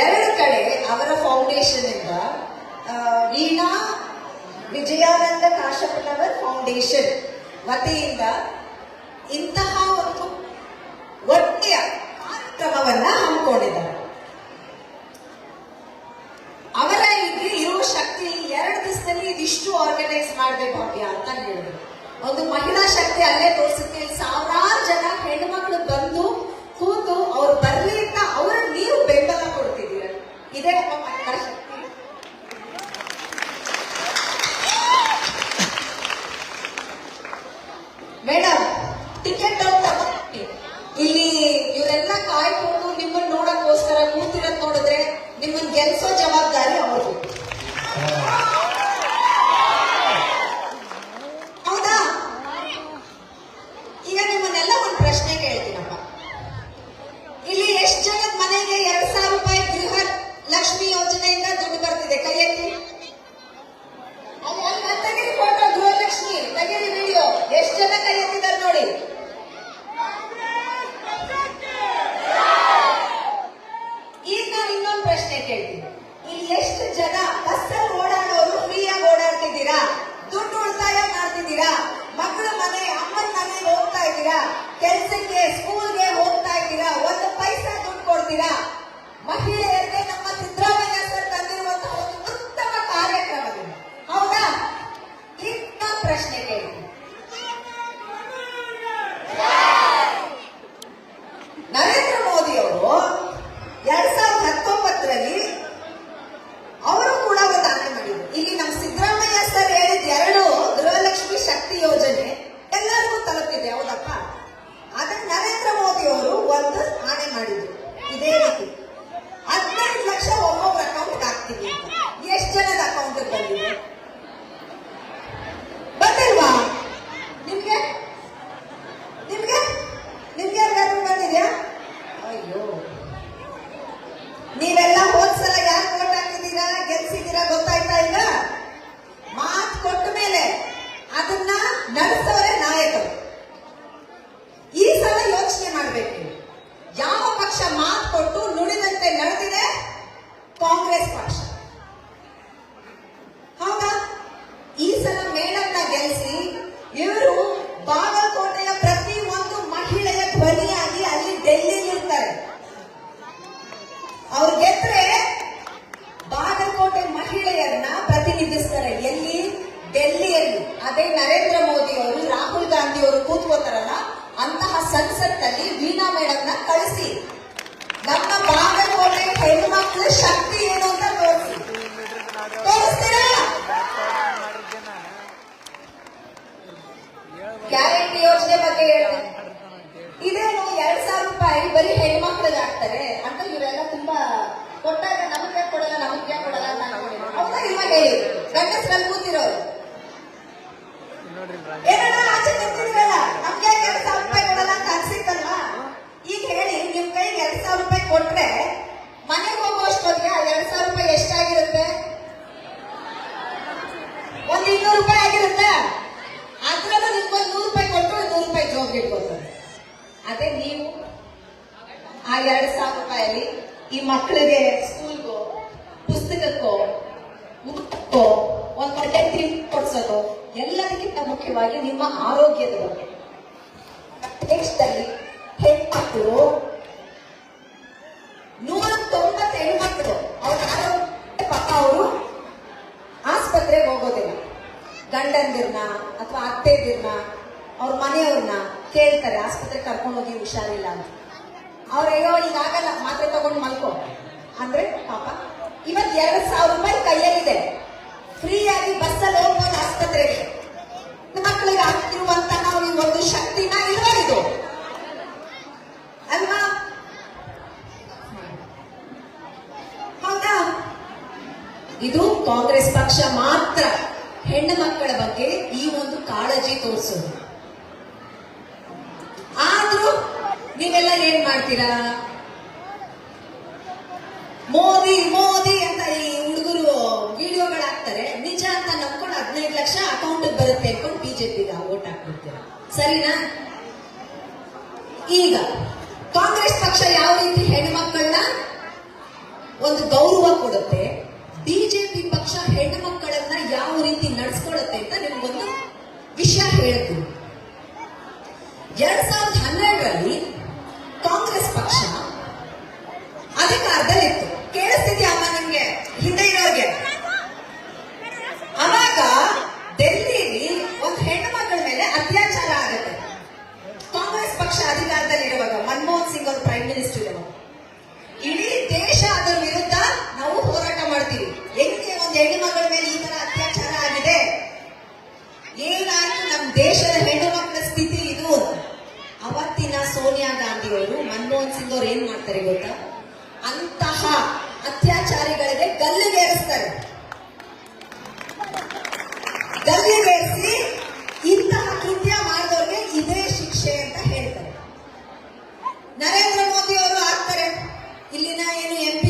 ಎರಡು ಕಡೆ ಅವರ ಫೌಂಡೇಶನ್ ಇಂದ ವೀಣಾ, ವಿಜಯಾನಂದ ಕಾಶಪ್ಪನವರ್ ಫೌಂಡೇಶನ್ ವತಿಯಿಂದ ಇಂತಹ ಒಂದು ಒಳ್ಳೆಯ ಕಾರ್ಯಕ್ರಮವನ್ನ ಹಮ್ಮಿಕೊಂಡಿದ್ದಾರೆ. ಅವರ ಇಲ್ಲಿ ಇರುವ ಶಕ್ತಿ ಎರಡು ದಿವಸದಲ್ಲಿ ಇದಿಷ್ಟು ಆರ್ಗನೈಸ್ ಮಾಡಬೇಕು ಅಂತ ಹೇಳಿದ್ರು. ಒಂದು ಮಹಿಳಾ ಶಕ್ತಿ ಅಲ್ಲೇ ತೋರಿಸುತ್ತೆ. ಸಾವಿರಾರು ಜನ ಹೆಣ್ಮಕ್ಳು ಬಂದು esa llamada ಇದ್ದೀರಾ ಕೆಲ್ಸಕ್ಕೆ ಸ್ಕೂಲ್ಗೆ ಹೋಗ್ತಾ ಇದ್ದೀರಾ? ಒಂದು ಪೈಸಾ ದುಡ್ಡು ಕೊಡ್ತೀರಾ ಮಹಿಳೆಯರಿಗೆ ನಮ್ಮ ಸಿದ್ದರಾಮಯ್ಯ ಸರ್ ತಂದಿರುವಂತಹ ಒಂದು ಉತ್ತಮ ಕಾರ್ಯಕ್ರಮವಿದೆ ಹೌದಾ ಈಗ ನಾನು ಪ್ರಶ್ನೆ ಕೇಳ್ತೀನಿ ನರೇಂದ್ರ ಮೋದಿ ಅವರು ಎರಡ್ ಸಾವಿರದ ಹತ್ತೊಂಬತ್ತರಲ್ಲಿ ಅವರು ಕೂಡ ಒಂದು ಆನೆ ಮಾಡಿದ್ರು ಇಲ್ಲಿ ನಮ್ಮ ಸಿದ್ದರಾಮಯ್ಯ ಸರ್ ಹೇಳಿದ ಎರಡು ಗೃಹಲಕ್ಷ್ಮಿ ಶಕ್ತಿ ಯೋಜನೆ ಎಲ್ಲರಿಗೂ ತಲುಪಿದೆ ಹೌದಪ್ಪ ಅದನ್ನ ನರೇಂದ್ರ ಮೋದಿ ಅವರು ಒಂದು ಆಣೆ ಮಾಡಿದ್ರು ಇದೇ ರೀತಿ ಹದಿನೈದು ಲಕ್ಷ ಒಬ್ಬೊಬ್ಬರ ಅಕೌಂಟ್ ಹಾಕ್ತೀವಿ ಅಂತ ಎಷ್ಟು ಜನದ ಅಕೌಂಟ್ ಬಂದಿದೆ ಬಂದಿಲ್ವಾ ನಿಮ್ಗೆ ನಿಮ್ಗೆ ನಿಮ್ಗೆ ಯಾರಿಗಾದ್ರೂ ಬಂದಿದ್ಯಾ ಅಯ್ಯೋ ನೀವೆಲ್ಲ ಹೋದ್ಸಲ ಯಾರು ವೋಟ್ ಹಾಕಿದ್ದೀರಾ ಗೆಲ್ಸಿದ್ದೀರಾ ಗೊತ್ತಾಯ್ತಾ ಈಗ ಮಾತು ಕೊಟ್ಟ ಮೇಲೆ ಅದನ್ನ ನಡೆಸೋರೆ ನಾಯಕರು ಈ ಸಲ ಯೋಚನೆ ಮಾಡ್ಬೇಕು ನೀವು. ಯಾವ ಪಕ್ಷ ಮಾತು ಕೊಟ್ಟು ನುಡಿದಂತೆ ನಡೆದಿದೆ ಕಾಂಗ್ರೆಸ್ ಪಕ್ಷ. ಹೌದಾ? ಈ ಸಲ ಮೇಡಮ್ನ ಗೆಲ್ಲಿಸಿ ಇವರು ಬಾಗಲಕೋಟೆಯ ಪ್ರತಿ ಒಂದು ಮಹಿಳೆಯ ಧ್ವನಿಯಾಗಿ ಅಲ್ಲಿ ಡೆಲ್ಲಿಲಿ ಇರ್ತಾರೆ. ಅವ್ರು ಗೆದ್ರೆ ಬಾಗಲಕೋಟೆ ಮಹಿಳೆಯರನ್ನ ಪ್ರತಿನಿಧಿಸ್ತಾರೆ. ಎಲ್ಲಿ? ಡೆಲ್ಲಿಯಲ್ಲಿ. ಅದೇ ನರೇಂದ್ರ ಮೋದಿ ಅವರು, ರಾಹುಲ್ ಗಾಂಧಿ ಅವರು ಕೂತ್ಕೋತಾರಲ್ಲ, ಅಂತಹ ಸಂಸತ್ತಲ್ಲಿ ವೀಣಾ ಮೇಡಮ್ನ ಕಳಿಸಿ ನಮ್ಮ ಬಾಗಲಕೋಟೆ ಹೆಣ್ಮಕ್ಳ ಶಕ್ತಿ ಏನು ಅಂತ ತೋರಿಸಿ. ತೋರಿಸ್ತೀರಾ? ಗ್ಯಾರಂಟಿ ಯೋಜನೆ ಬಗ್ಗೆ ಹೇಳ್ತೀನಿ. ಇದೇನು ಎರಡ್ ಸಾವಿರ ರೂಪಾಯಿ ಬರೀ ಹೆಣ್ಮಕ್ಳಿಗೆ ಹಾಕ್ತಾರೆ ಅಂತ ಇವರೆಲ್ಲ ತುಂಬಾ ಕೊಟ್ಟಾಗ ನಮಗೆ ಕೊಡಲ್ಲ ನಮಗೆ ಕೊಡಲ್ಲ ಅಂತ ಅನ್ಕೊಂಡಿದ್ರು. ಹೌದಾ ಇವಾಗ ಹೇಳಿ? ಗಂಡಸ್ರಲ್ಲಿ ಕೂತಿರೋರು. ಏನಣ್ಣ ಆಚೆ ನಿಂತಿದ್ರಲ್ಲ ನಮ್ಗೆ ಯಾಕೆ ಎರಡ್ ಸಾವಿರ ರೂಪಾಯಿ ಕೊಡಲ್ಲ ಅಂತ ಈಗ ಹೇಳಿ, ನಿಮ್ ಕೈಗೆ ಎರಡ್ ಸಾವಿರ ರೂಪಾಯಿ ಕೊಟ್ರೆ ಮನೆಗೆ ಹೋಗುವಷ್ಟೊತ್ತಿಗೆ ಆ ಎರಡ್ ಸಾವಿರ ರೂಪಾಯಿ ಎಷ್ಟಾಗಿರುತ್ತೆ? ಒಂದ್ ಇನ್ನೂರು ರೂಪಾಯಿ ಆಗಿರುತ್ತೆ? ಅದ್ರಲ್ಲೂ ನಿಮ್ಗೊಂದು ನೂರು ರೂಪಾಯಿ ಕೊಟ್ಟು ನೂರು ರೂಪಾಯಿ ಜೋಬ್ಗೆ ಇಟ್ಕೊತಾರೆ ಅದೇ ನೀವು ಆ ಎರಡ್ ಸಾವಿರ ರೂಪಾಯಲ್ಲಿ ಈ ಮಕ್ಕಳಿಗೆ ಸ್ಕೂಲ್ಗೋ ಪುಸ್ತಕಕ್ಕೋ ಊಟಕ್ಕೋ ಒಂದ್ ಬಟ್ಟೆ ತಿಂಡಿ ಕೊಡ್ಸೋದು, ಎಲ್ಲದಕ್ಕಿಂತ ಮುಖ್ಯವಾಗಿ ನಿಮ್ಮ ಆರೋಗ್ಯದ ಬಗ್ಗೆ. ದೇಶದಲ್ಲಿ ಹೆಣ್ಮಕ್ಳು ನೂರ ತೊಂಬತ್ತು ಹೆಣ್ಮಕ್ಳು ಅವ್ರ ಆರೋಗ್ಯ ಪಾಪ ಅವರು ಆಸ್ಪತ್ರೆಗೆ ಹೋಗೋದಿಲ್ಲ. ಗಂಡಂದಿರ್ನ ಅಥವಾ ಅತ್ತೆದಿರ್ನ ಅವ್ರ ಮನೆಯವ್ರನ್ನ ಕೇಳ್ತಾರೆ. ಆಸ್ಪತ್ರೆಗೆ ಕರ್ಕೊಂಡು ಹೋಗಿ ಹುಷಾರಿಲ್ಲ ಅಂತ. ಅವ್ರ ಅಯ್ಯೋ ಈಗಾಗಲ್ಲ ಮಾತ್ರೆ ತಗೊಂಡು ಮಲ್ಕೋ ಅಂದ್ರೆ ಪಾಪ ಇವತ್ ಎರಡ್ ಸಾವಿರ ರೂಪಾಯಿ ಕೈಯಲ್ಲಿದೆ ಫ್ರೀ ಆಗಿ ಬಸ್ಸಲ್ಲಿ ಹೋಗ್ಬೋದು ಆಸ್ಪತ್ರೆಗೆ ಮಕ್ಕಳಿಗೆ ಆಗ್ತಿರುವಂತ ನಾವು ಈ ಒಂದು ಶಕ್ತಿನ ಇಲ್ವಾ ಇದು ಅಲ್ವಾ ಹೌದಾ ಇದು ಕಾಂಗ್ರೆಸ್ ಪಕ್ಷ ಮಾತ್ರ ಹೆಣ್ಣು ಮಕ್ಕಳ ಬಗ್ಗೆ ಈ ಒಂದು ಕಾಳಜಿ ತೋರಿಸೋದು. ಆದ್ರೂ ನೀವೆಲ್ಲ ಏನ್ ಮಾಡ್ತೀರಾ? ಮೋದಿ ಮೋದಿ ಅಂತ ಈ ಹುಡುಗರು ವಿಡಿಯೋಗಳು ಹಾಕ್ತಾರೆ ನಿಜ ಅಂತ ನಂಬ್ಕೊಂಡು ಹದಿನೈದು ಲಕ್ಷ ಅಕೌಂಟ್ ಬರುತ್ತೆ ಅನ್ಕೊಂಡು ಬಿಜೆಪಿಗೆ ಓಟ್ ಹಾಕ್ಬಿಡ್ತೀರ? ಸರಿನಾ? ಈಗ ಕಾಂಗ್ರೆಸ್ ಪಕ್ಷ ಯಾವ ರೀತಿ ಹೆಣ್ಮಕ್ಕಳನ್ನ ಒಂದು ಗೌರವ ಕೊಡುತ್ತೆ, ಬಿಜೆಪಿ ಪಕ್ಷ ಹೆಣ್ಣು ಮಕ್ಕಳನ್ನ ಯಾವ ರೀತಿ ನಡೆಸ್ಕೊಳತ್ತೆ ಅಂತ ನಿಮ್ಗೊಂದು ವಿಷಯ ಹೇಳ್ತೀನಿ. ಎರಡ್ ಸಾವಿರದ ಹನ್ನೆರಡರಲ್ಲಿ ಕಾಂಗ್ರೆಸ್ ಪಕ್ಷ ಅಧಿಕಾರದಲ್ಲಿತ್ತು ಕೇಳಿಸ್ತಿದ್ಯಾ ಅಮ್ಮ ನಿಮ್ಗೆ ಹಿಂದೆ ಇರೋರ್ಗೆ ಅವಾಗ ಡೆಲ್ಲಿಲಿ ಒಂದು ಹೆಣ್ಣು ಮಕ್ಕಳ ಮೇಲೆ ಅತ್ಯಾಚಾರ ಆಗುತ್ತೆ ಕಾಂಗ್ರೆಸ್ ಪಕ್ಷ ಅಧಿಕಾರದಲ್ಲಿರುವಾಗ ಮನಮೋಹನ್ ಸಿಂಗ್ ಅವರು ಪ್ರೈಮ್ ಮಿನಿಸ್ಟರ್ ಇರುವಾಗ ಇಡೀ ದೇಶ ಅದರ ವಿರುದ್ಧ ನಾವು ಹೋರಾಟ ಮಾಡ್ತೀವಿ ಹೆಂಗೆ ಒಂದು ಹೆಣ್ಣು ಮಕ್ಕಳ ಮೇಲೆ ಈ ತರ ಅತ್ಯಾಚಾರ ಆಗಿದೆ ಏನಾಯ್ತು ನಮ್ಮ ದೇಶದ ಹೆಣ್ಣು ಮಕ್ಕಳ ಸ್ಥಿತಿ ಇದು ಅಂತ. ಅವತ್ತಿನ ಸೋನಿಯಾ ಗಾಂಧಿ ಅವರು ಮನಮೋಹನ್ ಸಿಂಗ್ ಏನ್ ಮಾಡ್ತಾರೆ ಗೊತ್ತಾ? ಅಂತಹ ಅತ್ಯಾಚಾರಿಗಳಿಗೆ ಗಲ್ಲಿಗೇರಿಸ್ತಾರೆ ಗಲ್ಲಿಗೇರಿಸಿ ಇಂತಹ ಕೃತ್ಯ ಮಾಡಿದವ್ರಿಗೆ ಇದೇ ಶಿಕ್ಷೆ ಅಂತ ಹೇಳ್ತಾರೆ. ನರೇಂದ್ರ ಮೋದಿ ಅವರು ಆಗ್ತಾರೆ. ಇಲ್ಲಿನ ಏನು ಎಂ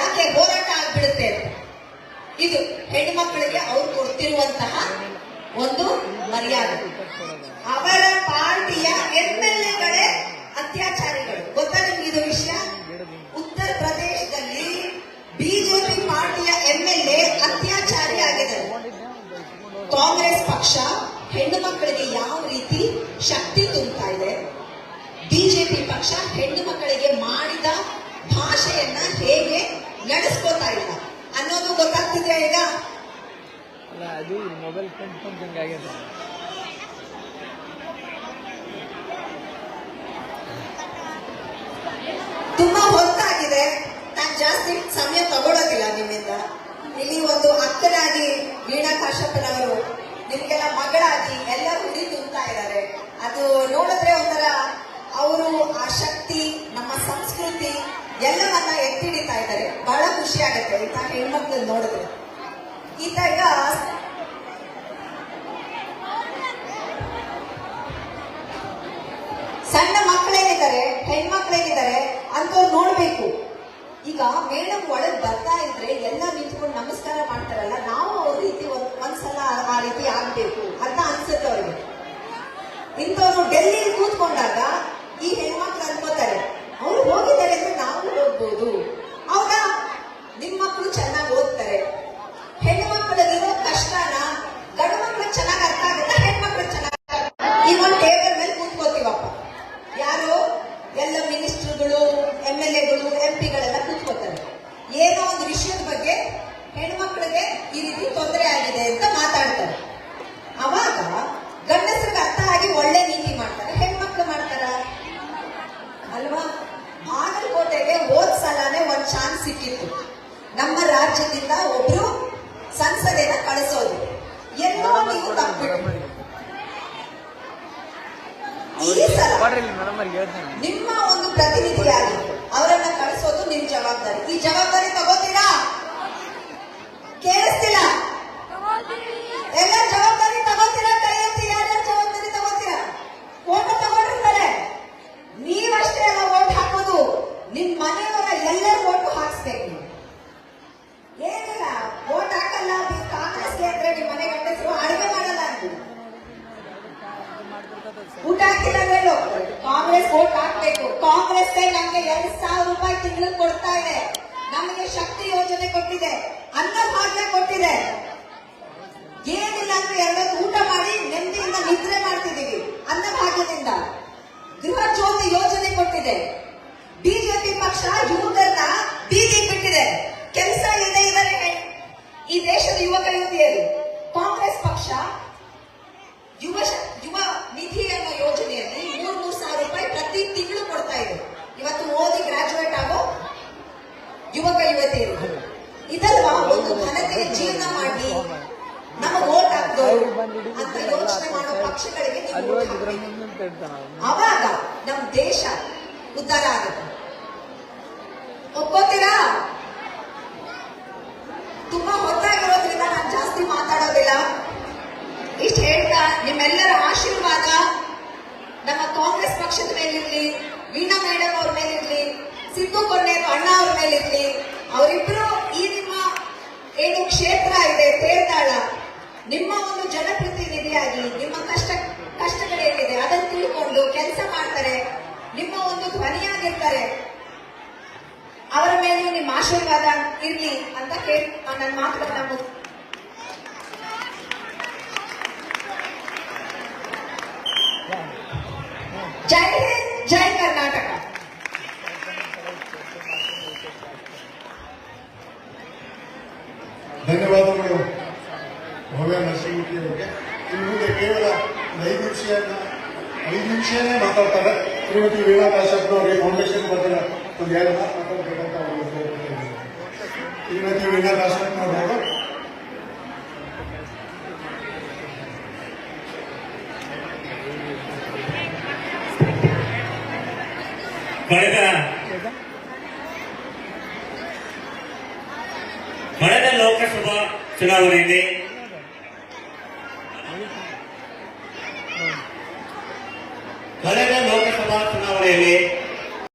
ಯಾಕೆ ಹೋರಾಟ ಆಗ್ಬಿಡುತ್ತೆ ಇದು ಹೆಣ್ಮಕ್ಳಿಗೆ ಅವ್ರು ಕೊಡ್ತಿರುವಂತಹ ಒಂದು ಮರ್ಯಾದೆ. ಅವರ ಪಾರ್ಟಿಯ ಎಂ ಎಲ್ ಎಗಳೇ ಅತ್ಯಾಚಾರಿಗಳು. ಗೊತ್ತಾ ನಿಮ್ಗೆ ಇದು ವಿಷಯ? ಉತ್ತರ ಪ್ರದೇಶದಲ್ಲಿ ಬಿಜೆಪಿ ಪಾರ್ಟಿಯ ಎಂ ಎಲ್ ಎ ಅತ್ಯಾಚಾರಿ ಆಗಿದ್ದಾರೆ. ಕಾಂಗ್ರೆಸ್ ಪಕ್ಷ ಹೆಣ್ಣು ಮಕ್ಕಳಿಗೆ ಯಾವ ರೀತಿ ಶಕ್ತಿ ತುಂಬುತ್ತಾ ಇದೆ? ಬಿಜೆಪಿ ಪಕ್ಷ ಹೆಣ್ಣು ಮಕ್ಕಳಿಗೆ ಮಾಡಿದ ಭಾಷೆಯನ್ನ ಹೇಗೆ ನಡೆಸ್ಕೋತಾ ಇಲ್ಲ. ಅನ್ನೋದು ಗೊತ್ತಾಗ್ತಿದೆ ಈಗ? ಅಲ್ಲ ಅದು ಮೊಬೈಲ್ ತುಂಬಾ ಹೊತ್ತಾಗಿದೆ. ನಾನು ಜಾಸ್ತಿ ಸಮಯ ತಗೊಳ್ಳೋದಿಲ್ಲ ನಿಮ್ಮಿಂದ. ಇಲ್ಲಿ ಒಂದು ಅಕ್ಕನಾಗಿ ವೀಣಾ ಕಾಶಪ್ಪನವರು ನಿಮ್ಗೆಲ್ಲ ಮಗಳಾಗಿ ಎಲ್ಲ ಹುಡಿ ತುಂಬ್ತಾ ಇದ್ದಾರೆ. ಅದು ನೋಡಿದ್ರೆ ಒಂಥರ ಅವರು ಆ ಶಕ್ತಿ ನಮ್ಮ ಸಂಸ್ಕೃತಿ ಎಲ್ಲವನ್ನ ಎತ್ತಿಡಿತಾ ಇದ್ದಾರೆ. ಬಹಳ ಖುಷಿ ಆಗುತ್ತೆ ಇಂಥ ಹೆಣ್ಮಕ್ಳು ನೋಡಿದ್ರೆ. ಈ ಈಗ ಸಣ್ಣ ಮಕ್ಕಳೇನಿದ್ದಾರೆ, ಹೆಣ್ಮಕ್ಳೇನಿದ್ದಾರೆ ಅಂತವ್ರು ನೋಡ್ಬೇಕು. ಈಗ ಮೇಡಮ್ ಒಳಗ್ ಬರ್ತಾ ಇದ್ರೆ ಎಲ್ಲ ನಿಂತ್ಕೊಂಡು ನಮಸ್ಕಾರ ಮಾಡ್ತಾರಲ್ಲ, ನಾವು ಅವ್ರ ರೀತಿ ಒಂದ್ ಒಂದ್ಸಲ ಆ- ರೀತಿ ಆಗ್ಬೇಕು ಅಂತ ಅನ್ಸುತ್ತೆ ಅವ್ರಿಗೆ. ಇಂಥವ್ರು ಡೆಲ್ಲಿಲಿ ವಿಷಯದ ಬಗ್ಗೆ ಹೆಣ್ಮಕ್ಳಿಗೆ ಈ ರೀತಿ ತೊಂದರೆ ಆಗಿದೆ ಅಂತ ಮಾತಾಡ್ತಾರೆ. ಅವಾಗ ಗಂಡಸರಿಗೆ ಅರ್ಥ ಆಗಿ ಒಳ್ಳೆ ನೀತಿ ಮಾಡ್ತಾರೆ ಹೆಣ್ಮಕ್ಳು ಮಾಡ್ತಾರ? ಅಲ್ವಾ? ಬಾಗಲಕೋಟೆಗೆ ಹೋದ್ ಸಲನೇ ಒಂದ್ ಚಾನ್ಸ್ ಸಿಕ್ಕಿತ್ತು. ನಮ್ಮ ರಾಜ್ಯದಿಂದ ಒಬ್ರು ಸಂಸದೆನ ಕಳಿಸೋದು. ಎಲ್ಲೋ ನೀವು ತಪ್ಪಿಟ್ಟು ನಿಮ್ಮ ಒಂದು ಪ್ರತಿನಿಧಿಯಾಗಿ ಅವರನ್ನ ಕಳಿಸೋದು ನಿಮ್ ಜವಾಬ್ದಾರಿ. ಈ ಜವಾಬ್ದಾರಿ ತಗೋತೀರಾ ಕೇಳಿಸ್ತಿಲ್ಲ? ಎಲ್ಲ ಜವಾಬ್ದಾರಿ ತಗೋತೀರಾ? ಕೈ ಎತ್ತಿ ಯಾರ್ಯಾರು ಜವಾಬ್ದಾರಿ ತಗೋತೀರಾ? ಫೋಟೋ ತಗೊಂಡಿರ್ತಾರೆ. ನೀವಷ್ಟೇ ಅಲ್ಲ ಓಟ್ ಹಾಕೋದು. ನಿಮ್ ಮನೆಯವರ ಅಂದ್ರೆ ಎರಡೊತ್ತು ಊಟ ಮಾಡಿ ನೆಮ್ಮದಿಯಿಂದ ನಿದ್ರೆ ಮಾಡ್ತಿದ್ದೀವಿ ಅನ್ನ ಭಾಗ್ಯದಿಂದ ಗೃಹ ಜ್ಯೋತಿ ಯೋಜನೆ ಕೊಟ್ಟಿದೆ ಬಿಜೆಪಿ ಪಕ್ಷ ಯುವಕರನ್ನ ಬೀದಿಗೆ ಬಿಟ್ಟಿದೆ ಕೆಲಸ ಇಲ್ಲದೆ ಇದ್ದಾರೆ ಈ ದೇಶದ ಯುವಕ ಯುವತಿಯರು ಕಾಂಗ್ರೆಸ್ ಪಕ್ಷ ಯುವ ಶ- ಯುವ ನಿಧಿ ಅನ್ನೋ ಯೋಜನೆಯಲ್ಲಿ ಮೂರ್ ಮೂರ್ ಸಾವಿರ ರೂಪಾಯಿ ಪ್ರತಿ ತಿಂಗಳು ಕೊಡ್ತಾ ಇದೆ ಇವತ್ತು ಓದಿ ಗ್ರಾಜುಯೇಟ್ ಆಗೋ ಯುವಕ ಯುವತಿಯರು ಇದಲ್ವಾ ಒಂದು ಘನತೆಯ ಜೀವನ ಮಾಡಿ ನಮಗೆ ಓಟ್ ಹಾಕ್ದೋರು ಅಂತ ಯೋಚನೆ ಮಾಡೋ ಪಕ್ಷಗಳಿಗೆ ನೀವು ಅಲ್ಲಿ vote ಹೋಗಿ ಇದ್ರ ಹಾಕ್ಬೇಕು. ಮುಂದೆ ಇಡ್ತಾನ ಅವ್ನು. ಅವಾಗ ನಮ್ ದೇಶ ಉದ್ಧಾರ ಆಗುತ್ತೆ. ಒಪ್ಕೋತೀರಾ ತುಂಬಾ ಹೊತ್ತಾಗಿರೋದ್ರಿಂದ ನಾನು ಜಾಸ್ತಿ ಮಾತಾಡೋದಿಲ್ಲ. ಇಷ್ಟು ಹೇಳ್ತಾ, ನಿಮ್ಮೆಲ್ಲರ ಆಶೀರ್ವಾದ ನಮ್ಮ ಕಾಂಗ್ರೆಸ್ ಪಕ್ಷದ ಮೇಡಮ್ ಅವ್ರ ಮೇಲಿರ್ಲಿ, ಸಿದ್ದು ಕೊನ್ನೇರು ಅಣ್ಣ ಅವ್ರ ಮೇಲಿರ್ಲಿ, ಅವರಿಬ್ರು ಈ ನಿಮ್ಮ ಏನು ಕ್ಷೇತ್ರ ಇದೆ ತೇರ್ತಾಳ ನಿಮ್ಮ ಒಂದು ಜನಪ್ರತಿನಿಧಿಯಾಗಿ, ನಿಮ್ಮ ಕಷ್ಟ ಕಷ್ಟಗಳೇನಿದೆ ಅದನ್ನು ತಿಳ್ಕೊಂಡು ಕೆಲಸ ಮಾಡ್ತಾರೆ ನಿಮ್ಮ ಒಂದು ಧ್ವನಿಯಾಗಿರ್ತಾರೆ ಅವರ ಮೇಲೆ ನಿಮ್ಮ ಆಶೀರ್ವಾದ ಇರ್ಲಿ ಅಂತ ಕೇಳಿ ನನ್ನ ಮಾತುಗಳನ್ನ ಮುಗ್- ಜೈ ಹಿಂದ್, ಜೈ ಕರ್ನಾಟಕ. ಧನ್ಯವಾದಗಳು. ಭವ್ಯ ನರಸಿಂಹಮೂರ್ತಿ ಅವರಿಗೆ. ಇನ್ನು ಮುಂದೆ ಕೇವಲ ಐದು ನಿಮಿಷ, ಐದು ನಿಮಿಷನೇ ಮಾತಾಡ್ತಾರೆ. ಶ್ರೀಮತಿ ವೀಣಾ ಕಾಶ್ಯಪ್ ಅವರಿಗೆ ಫೌಂಡೇಶನ್ ಬಗ್ಗೆ ಒಂದು ಎರಡು ಮಾತು ಮಾತಾಡ್ಬೇಕಂತ ಅವರು ಕೇಳ್ಕೊಳ್ತಿದ್ದಾರೆ. ಶ್ರೀಮತಿ ವೀಣಾ ಕಾಶ್ಯಪ್ ಅವರು ಕಳೆದ ಕಳೆದ ಲೋಕಸಭಾ ಚುನಾವಣೆಯಲ್ಲಿ ಕಳೆದ ಲೋಕಸಭಾ ಚುನಾವಣೆಯಲ್ಲಿ